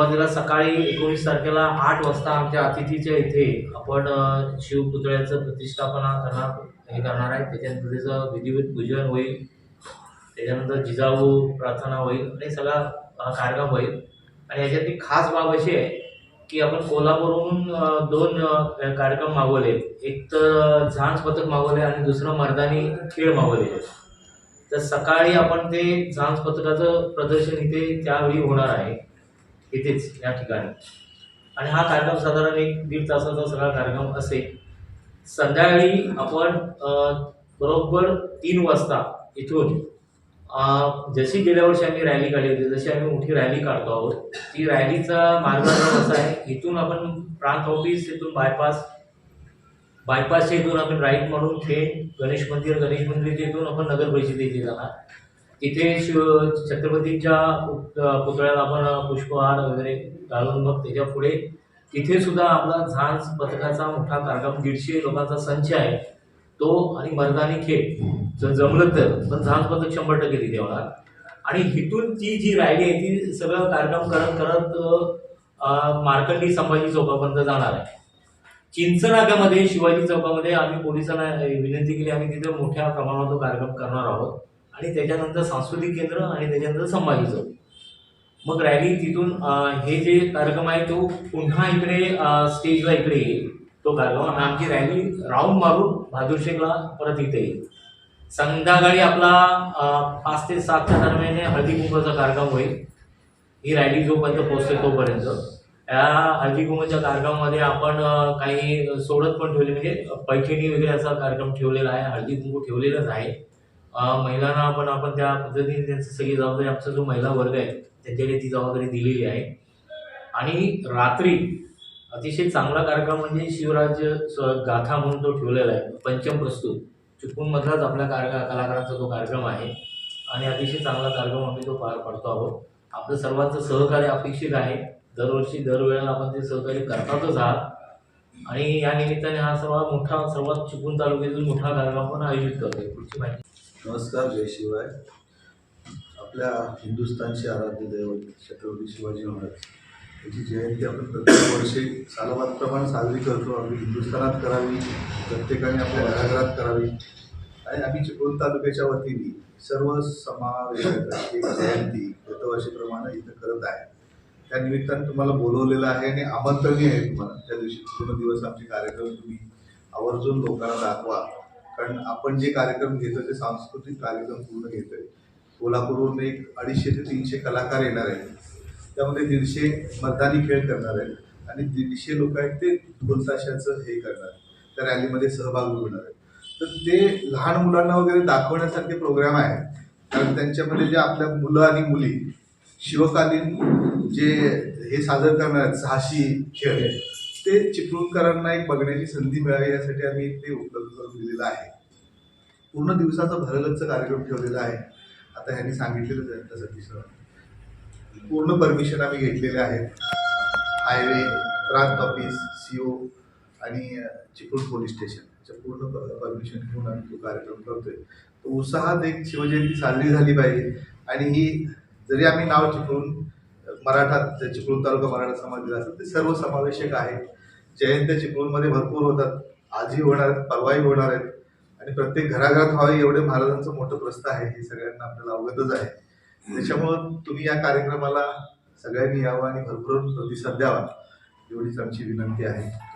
सुरुवातीला सकाळी एकोणीस तारखेला आठ वाजता आमच्या अतिथीच्या इथे आपण शिव शिवपुतळ्याचं प्रतिष्ठापना करणार हे करणार आहे. त्याच्यानंतर त्याचं विधिवत पूजन होईल. त्याच्यानंतर जिजाऊ प्रार्थना होईल आणि सगळा हा कार्यक्रम होईल. आणि याच्यातली खास बाब अशी आहे की आपण कोल्हापूरहून दोन कार्यक्रम मागवले. एक तर झांज पथक मागवले आणि दुसरं मर्दानी खेळ मागवले. तर सकाळी आपण ते झांज पथकाचं प्रदर्शन इथे त्यावेळी होणार आहे. इथेच या ठिकाणी. आणि हा कार्यक्रम साधारण एक दीड तासाचा सगळा कार्यक्रम असेल. संध्याकाळी आपण बरोबर तीन वाजता इथून जशी गेल्या वर्षी आम्ही रॅली काढली होती जशी आम्ही मोठी रॅली काढतो आहोत ती रॅलीचा मार्ग असा आहे इथून आपण प्रांत ऑफिस इथून बायपास बायपासच्या इथून आपण राईट म्हणून थेट गणेश मंदिर गणेश मंदिर इथून आपण नगर परिषदेचे जाणार. तिथे शिव छत्रपतींच्या पुत- पुतळ्याला आपण पुष्पहार वगैरे घालून मग त्याच्या पुढे तिथे सुद्धा आपला झांज पथकाचा मोठा कार्यक्रम दीडशे लोकांचा संच आहे. तो आणि मर्दानी खेळ. जर जमलं तर. पण झांज पथक शंभर टक्के तिथे होणार. आणि हिथून ती जी रायली आहे ती सगळं कार्यक्रम करत करत मार्कंडी संभाजी चौकापर्यंत जाणार आहे. चिंचनाक्यामध्ये शिवाजी चौकामध्ये आम्ही पोलिसांना विनंती केली. आम्ही तिथे मोठ्या प्रमाणावर तो कार्यक्रम करणार आहोत. आणि त्याच्यानंतर सांस्कृतिक केंद्र आणि त्याच्यानंतर संभाजी चौक मग रॅली तिथून हे जे कार्यक्रम आहे तो पुन्हा इकडे स्टेजला इकडे येईल. तो कार्यक्रम आणि आमची रॅली राऊंड मारून भादुरशेखला परत इथे येईल. संध्याकाळी आपला पाच ते सातच्या दरम्यान हळदी कुंकवाचा कार्यक्रम होईल. ही रॅली जोपर्यंत पोहोचते तोपर्यंत. या हळदी कुंकवाच्या कार्यक्रमामध्ये आपण काही सोडत पण ठेवले म्हणजे पैठणी वगैरे असा कार्यक्रम ठेवलेला आहे हळदी कुंकू ठेवलेलाच आहे. महिलांना आपण आपण त्या पद्धतीने त्यांची सगळी जबाबदारी आमचा जो महिला वर्ग आहे त्यांच्याकडे ती जबाबदारी दिलेली आहे. आणि रात्री अतिशय चांगला कार्यक्रम म्हणजे शिवराज्य स- गाथा म्हणून तो ठेवलेला आहे पंचम प्रस्तुत चिपळूणमधलाच आपल्या कार्य कलाकारांचा तो कार्यक्रम आहे. आणि अतिशय चांगला कार्यक्रम आम्ही तो पार पाडतो आहोत. आपलं सर्वांचं सहकार्य अपेक्षित आहे. दरवर्षी दरवेळेला आपण ते सहकार्य करतातच आहात. आणि या निमित्ताने हा सर्वात मोठा सर्वात चिपळूण तालुक्यातील मोठा कार्यक्रम आपण आयोजित करतोय. पुढची माहिती. नमस्कार जय शिवाय. आपल्या हिंदुस्थानचे आराध्य दैवत छत्रपती शिवाजी महाराज. याची जयंती आपण प्रत्येक वर्षी सालाबादप्रमाणे साजरी करतो. आम्ही हिंदुस्थानात करावी प्रत्येकाने आपल्या घराघरात करावी. आणि आम्ही चिपळूण तालुक्याच्या वतीने सर्व समावेशक एक जयंती गतवर्षीप्रमाणे इथं करत आहे. त्या निमित्तानं तुम्हाला बोलवलेलं आहे आणि आमंत्रणही आहे तुम्हाला. त्या दिवशी पूर्ण दिवस आमचे कार्यक्रम तुम्ही आवर्जून लोकांना दाखवा. कारण आपण जे कार्यक्रम घेतो ते सांस्कृतिक कार्यक्रम पूर्ण घेतोय. कोल्हापूरवरून एक अडीचशे ते तीनशे कलाकार येणार आहेत. त्यामध्ये दीडशे मर्दानी खेळ करणार आहेत आणि दीडशे लोक आहेत ते दोन तासाचं हे करणार त्या रॅलीमध्ये सहभागी होणार आहेत. तर ते लहान मुलांना वगैरे दाखवण्यासारखे प्रोग्राम आहे कारण त्यांच्यामध्ये जे आपल्या मुलं आणि मुली शिवकालीन जे हे सादर करणार आहेत साहसी खेळ. ते चिपळूणकरांना एक बघण्याची संधी मिळावी यासाठी आम्ही ते उपलब्ध करून दिलेलं आहे. पूर्ण दिवसाचा भरगच्च कार्यक्रम ठेवलेला आहे. आता ह्यांनी सांगितलेलंच आहे तसं तिसरं पूर्ण परमिशन आम्ही घेतलेले आहेत. हायवे प्रांत ऑफिस सी ओ आणि चिपळूण पोलीस स्टेशन याच्या पूर्ण परमिशन घेऊन आम्ही तो कार्यक्रम करतोय. तो उत्साहात एक शिवजयंती साजरी झाली पाहिजे. आणि ही जरी आम्ही नाव चिपळूण मराठा चिपळूण तालुका मराठा समाज दिला असेल ते सर्वसमावेशक आहे. जयंत्या चिपळूणमध्ये भरपूर होतात. आजही होणार आहेत परवाही होणार आहेत. आणि प्रत्येक घराघरात व्हावे एवढे महाराजांचं मोठं प्रस्थ आहे हे सगळ्यांना आपल्याला अवगतच आहे. त्याच्यामुळं तुम्ही या कार्यक्रमाला सगळ्यांनी यावं आणि भरपूर प्रतिसाद द्यावा एवढीच आमची विनंती आहे.